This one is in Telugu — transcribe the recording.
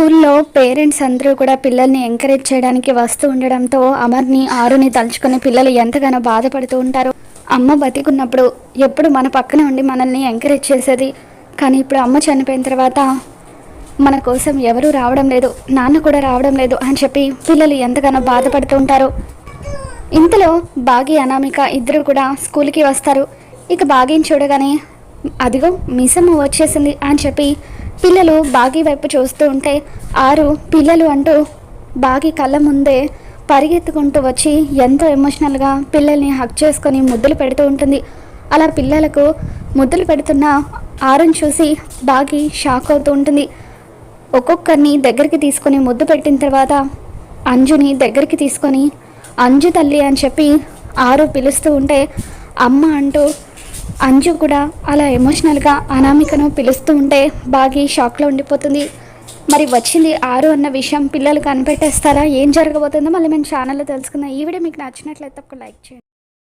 స్కూల్లో పేరెంట్స్ అందరూ కూడా పిల్లల్ని ఎంకరేజ్ చేయడానికి వస్తూ ఉండడంతో అమర్ని ఆరుని తలుచుకుని పిల్లలు ఎంతగానో బాధపడుతూ ఉంటారు. అమ్మ బతికున్నప్పుడు ఎప్పుడు మన పక్కన ఉండి మనల్ని ఎంకరేజ్ చేసేది. కానీ ఇప్పుడు అమ్మ చనిపోయిన తర్వాత మన కోసం ఎవరూ రావడం లేదు నాన్న కూడా రావడం లేదు అని చెప్పి పిల్లలు ఎంతగానో బాధపడుతూ ఉంటారు. ఇంతలో బాగి అనామిక ఇద్దరు కూడా స్కూల్కి వస్తారు. ఇక బాగిని చూడగానే అదిగో మిసమ్మ వచ్చేసింది అని చెప్పి పిల్లలు బాగి వైపు చూస్తూ ఉంటే ఆరు పిల్లలు అంటూ బాగి కళ్ళ ముందే పరిగెత్తుకుంటూ వచ్చి ఎంతో ఎమోషనల్గా పిల్లల్ని హక్ చేసుకొని ముద్దులు పెడుతూ ఉంటుంది. అలా పిల్లలకు ముద్దులు పెడుతున్న ఆరుని చూసి బాగి షాక్ అవుతూ ఉంటుంది. ఒక్కొక్కరిని దగ్గరికి తీసుకొని ముద్దు పెట్టిన తర్వాత అంజుని దగ్గరికి తీసుకొని అంజు తల్లి అని చెప్పి ఆరు పిలుస్తూ ఉంటే అమ్మ అంటూ అంజు కూడా అలా ఎమోషనల్గా అనామికను పిలుస్తూ ఉంటే బాగి షాక్లో ఉండిపోతుంది. మరి వచ్చింది ఆరు అన్న విషయం పిల్లలు కనిపెట్టేస్తారా? ఏం జరగబోతుందో మళ్ళీ మేము ఛానల్లో తెలుసుకుందాం. ఈ వీడియో మీకు నచ్చినట్లయితే ఒక లైక్ చేయండి.